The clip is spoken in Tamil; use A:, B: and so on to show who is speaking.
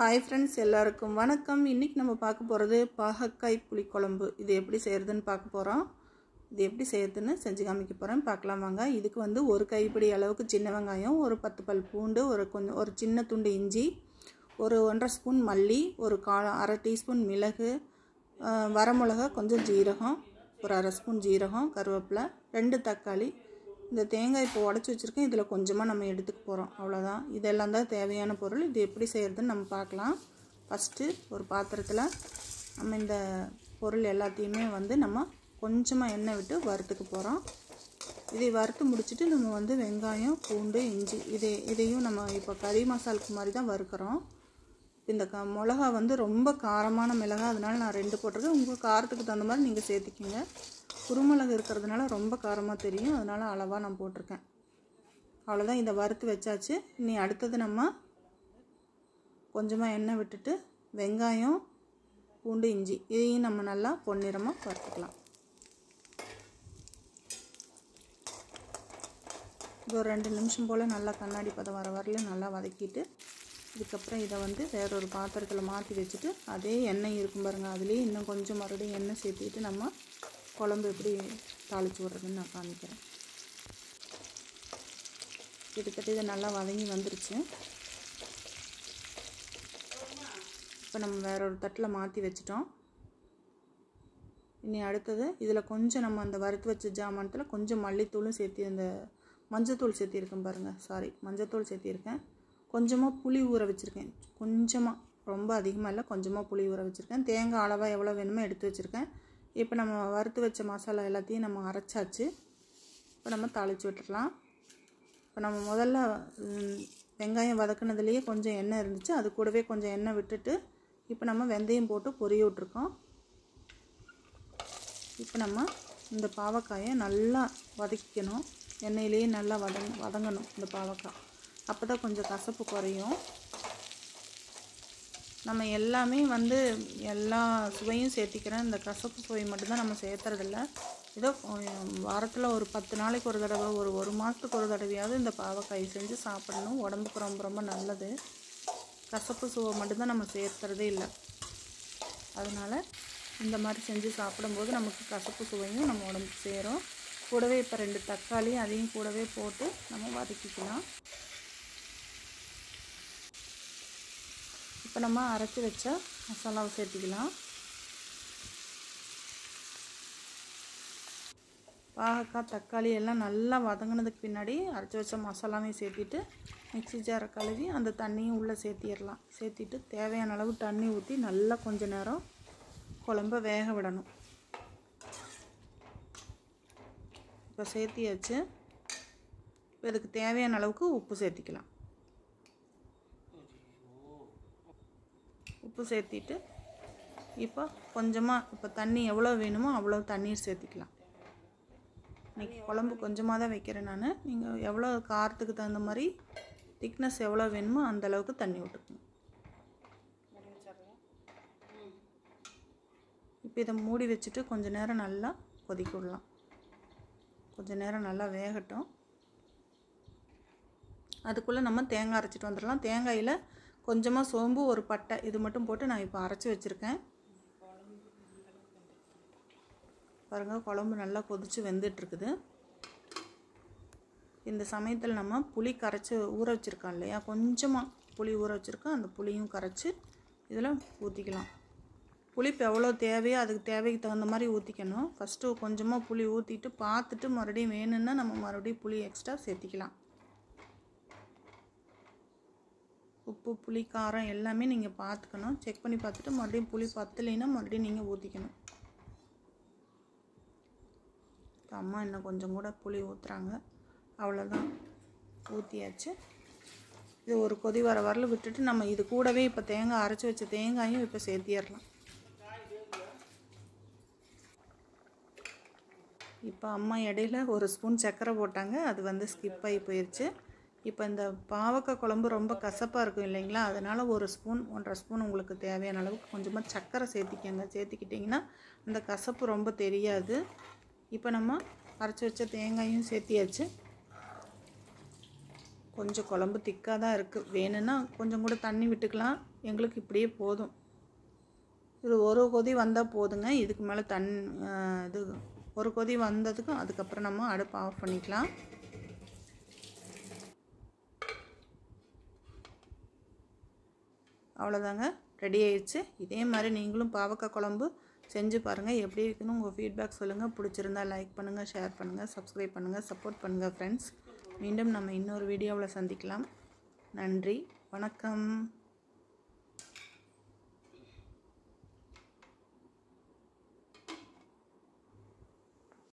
A: ஹாய் ஃப்ரெண்ட்ஸ் எல்லாருக்கும் வணக்கம். இன்றைக்கி நம்ம பார்க்க போகிறது பாகக்காய் புளிக்குழம்பு. இது எப்படி செய்கிறதுன்னு பார்க்க போகிறோம் இது எப்படி செய்கிறதுன்னு செஞ்சு காமிக்க போகிறேன் பார்க்கலாம் வாங்க. இதுக்கு வந்து ஒரு கைப்பிடி அளவுக்கு சின்ன வெங்காயம் ஒரு பத்து பல் பூண்டு ஒரு கொஞ்சம் ஒரு சின்ன துண்டு இஞ்சி ஒரு ஒன்றரை ஸ்பூன் மல்லி ஒரு கா அரை டீஸ்பூன் மிளகு வரமிளகா கொஞ்சம் ஜீரகம் ஒரு அரை ஸ்பூன் ஜீரகம் கருவேப்பிலை ரெண்டு தக்காளி இந்த தேங்காய் இப்போ உடச்சி வச்சுருக்கேன். இதில் கொஞ்சமாக நம்ம எடுத்துக்க போகிறோம் அவ்வளோதான் இதெல்லாம் தான் தேவையான பொருள். இது எப்படி செய்கிறதுன்னு நம்ம பார்க்கலாம். ஃபஸ்ட்டு ஒரு பாத்திரத்தில் நம்ம இந்த பொருள் எல்லாத்தையுமே வந்து நம்ம கொஞ்சமாக எண்ணெய் விட்டு வறுத்துக்க போகிறோம் இதை வறுத்து முடிச்சுட்டு நம்ம வந்து வெங்காயம் பூண்டு இஞ்சி இதை இதையும் நம்ம இப்போ கறி மசாலுக்கு மாதிரி தான் வறுக்கிறோம். இந்த க மிளகா வந்து ரொம்ப காரமான மிளகா அதனால நான் ரெண்டு போட்டிருக்கேன். உங்கள் காரத்துக்கு தகுந்த மாதிரி நீங்கள் சேர்த்திக்கிங்க. குருமிளகு இருக்கிறதுனால ரொம்ப காரமாக தெரியும். அதனால் அளவாக நான் போட்டிருக்கேன். அவ்வளோதான் இதை வறுத்து வச்சாச்சு. இனி அடுத்தது நம்ம கொஞ்சமாக எண்ணெய் விட்டுட்டு வெங்காயம் பூண்டு இஞ்சி இதையும் நம்ம நல்லா பொன்னிறமாக வறுத்துக்கலாம். இது ஒரு ரெண்டு நிமிஷம் போல் நல்லா கண்ணாடி பதம் வர வரலையும் நல்லா வதக்கிட்டு இதுக்கப்புறம் இதை வந்து வேற ஒரு பாத்திரத்தில் மாற்றி வச்சுட்டு அதே எண்ணெய் இருக்கும் பாருங்கள் அதுலேயே இன்னும் கொஞ்சம் மறுபடியும் எண்ணெய் சேர்த்துக்கிட்டு நம்ம குழம்பு எப்படி தாளித்து விட்றதுன்னு நான் காமிக்கிறேன். கிட்டத்தட்ட இது நல்லா வதங்கி வந்துருச்சு. இப்போ நம்ம வேற ஒரு தட்டில் மாற்றி வச்சிட்டோம். இனி அடுத்தது இதில் கொஞ்சம் நம்ம அந்த வறுத்து வச்ச ஜாமானத்தில் கொஞ்சம் மல்லித்தூளும் சேர்த்து அந்த மஞ்சத்தூள் சேர்த்திருக்கேன் பாருங்கள் சாரி மஞ்சத்தூள் சேர்த்திருக்கேன். கொஞ்சமாக புளி ஊற வச்சுருக்கேன். கொஞ்சமாக ரொம்ப அதிகமாக இல்லை கொஞ்சமாக புளி ஊற வச்சுருக்கேன். தேங்காய் அளவாக எவ்வளோ வேணுமோ எடுத்து வச்சுருக்கேன். இப்போ நம்ம வறுத்து வச்ச மசாலா எல்லாத்தையும் நம்ம அரைச்சாச்சு. இப்போ நம்ம தாளித்து விட்டுடலாம் இப்போ நம்ம முதல்ல வெங்காயம் வதக்குனதுலேயே கொஞ்சம் எண்ணெய் இருந்துச்சு. அது கூடவே கொஞ்சம் எண்ணெய் விட்டுட்டு இப்போ நம்ம வெந்தயம் போட்டு பொரிய விட்ருக்கோம் இப்போ நம்ம இந்த பாவக்காயை நல்லா வதக்கிக்கணும். எண்ணெயிலேயே நல்லா வதங் வதங்கணும் இந்த பாவக்காய். அப்போ தான் கொஞ்சம் கசப்பு குறையும். நம்ம எல்லாமே வந்து எல்லா சுவையும் சேர்த்திக்கிறேன். இந்த கசப்பு சுவை மட்டும்தான் நம்ம சேர்த்துறதில்ல. ஏதோ வாரத்தில் ஒரு பத்து நாளைக்கு ஒரு தடவை ஒரு ஒரு மாதத்துக்கு ஒரு தடவையாவது இந்த பாவக்காய் செஞ்சு சாப்பிடணும். உடம்புக்கு ரொம்ப ரொம்ப நல்லது. கசப்பு சுவை மட்டும்தான் நம்ம சேர்த்துறதே இல்லை. அதனால் இந்த மாதிரி செஞ்சு சாப்பிடும்போது நமக்கு கசப்பு சுவையும் நம்ம உடம்புக்கு சேரும். கூடவே இப்போ ரெண்டு தக்காளி அதையும் கூடவே போட்டு நம்ம வதக்கிக்கலாம். இப்போ நம்ம அரைச்சி வச்ச மசாலாவை சேர்த்திக்கலாம். பாகக்காய் தக்காளி எல்லாம் நல்லா வதங்கினதுக்கு பின்னாடி அரைச்சி வச்ச மசாலாவையும் சேர்த்திட்டு மிக்ஸி ஜாரை கழுவி அந்த தண்ணியும் உள்ளே சேர்த்திடலாம். சேர்த்திட்டு தேவையான அளவு தண்ணி ஊற்றி நல்லா கொஞ்ச நேரம் குழம்ப வேக விடணும். இப்போ சேர்த்தியாச்சு. இப்போ இதுக்கு தேவையான அளவுக்கு உப்பு சேர்த்திக்கலாம். உப்பு சேர்த்திட்டு இப்போ கொஞ்சமாக இப்போ தண்ணி எவ்வளோ வேணுமோ அவ்வளோ தண்ணீர் சேர்த்திக்கலாம். இன்றைக்கி குழம்பு கொஞ்சமாக தான் வைக்கிறேன் நான். நீங்கள் எவ்வளோ காரத்துக்கு தகுந்த மாதிரி திக்னஸ் எவ்வளோ வேணுமோ அந்த அளவுக்கு தண்ணி விட்டுக்கணும் இப்போ இதை மூடி வச்சுட்டு கொஞ்சம் நேரம் நல்லா கொதிக்க விடலாம். கொஞ்சம் நேரம் நல்லா வேகட்டும். அதுக்குள்ளே நம்ம தேங்காய் அரைச்சிட்டு வந்துடலாம். தேங்காயில் கொஞ்சமாக சோம்பு ஒரு பட்டை இது மட்டும் போட்டு நான் இப்போ அரைச்சி வச்சுருக்கேன். பாருங்கள் குழம்பு நல்லா கொதித்து வெந்துட்டுருக்குது. இந்த சமயத்தில் நம்ம புளி கரைச்சி ஊற வச்சுருக்கோம் இல்லையா? கொஞ்சமாக புளி ஊற வச்சுருக்கோம். அந்த புளியும் கரைச்சி இதில் ஊற்றிக்கலாம் புளிப்பு எவ்வளோ தேவையோ அதுக்கு தேவைக்கு தகுந்த மாதிரி ஊற்றிக்கணும் ஃபஸ்ட்டு கொஞ்சமாக புளி ஊற்றிட்டு பார்த்துட்டு மறுபடியும் வேணும்னா நம்ம மறுபடியும் புளி எக்ஸ்ட்ரா சேர்த்திக்கலாம். உப்பு புளி காரம் எல்லாமே நீங்கள் பார்த்துக்கணும் செக் பண்ணி பார்த்துட்டு மறுபடியும் புளி பத்தலைன்னா மறுபடியும் நீங்கள் ஊற்றிக்கணும் இப்போ அம்மா இன்னும் கொஞ்சம் கூட புளி ஊற்றுறாங்க அவ்வளோதான் ஊற்றியாச்சு இது ஒரு கொதி வர வரல விட்டுட்டு நம்ம இது கூடவே இப்போ தேங்காய் அரைச்சி வச்ச தேங்காயும் இப்போ சேர்த்திடலாம். இப்போ அம்மா இடையில ஒரு ஸ்பூன் சர்க்கரை போட்டாங்க. அது வந்து ஸ்கிப் ஆகி போயிடுச்சு இப்போ இந்த பாவக்காய் குழம்பு ரொம்ப கசப்பாக இருக்கும் இல்லைங்களா? அதனால் ஒரு ஸ்பூன் ஒன்றரை ஸ்பூன் உங்களுக்கு தேவையான அளவுக்கு கொஞ்சமாக சர்க்கரை சேர்த்திக்கங்க. சேர்த்திக்கிட்டிங்கன்னா அந்த கசப்பு ரொம்ப தெரியாது. இப்போ நம்ம அரைச்சி வச்ச தேங்காயும் சேர்த்தியாச்சு. கொஞ்சம் குழம்பு திக்காக தான் இருக்குது வேணும்னா கொஞ்சம் கூட தண்ணி விட்டுக்கலாம். எங்களுக்கு இப்படியே போதும். இது ஒரு கொதி வந்தால் போதுங்க. இதுக்கு மேலே தன் இது ஒரு கொதி வந்ததுக்கும் அதுக்கப்புறம் நம்ம அடுப்பு ஆஃப் பண்ணிக்கலாம். அவ்வளோதாங்க ரெடி ஆயிடுச்சு. இதே மாதிரி நீங்களும் பாவக்காய் குழம்பு செஞ்சு பாருங்கள் எப்படி இருக்குன்னு உங்கள் ஃபீட்பேக் சொல்லுங்கள் பிடிச்சிருந்தா லைக் பண்ணுங்கள் ஷேர் பண்ணுங்கள் சப்ஸ்கிரைப் பண்ணுங்கள் சப்போர்ட் பண்ணுங்கள் ஃப்ரெண்ட்ஸ் மீண்டும் நம்ம இன்னொரு வீடியோவில் சந்திக்கலாம். நன்றி. வணக்கம்.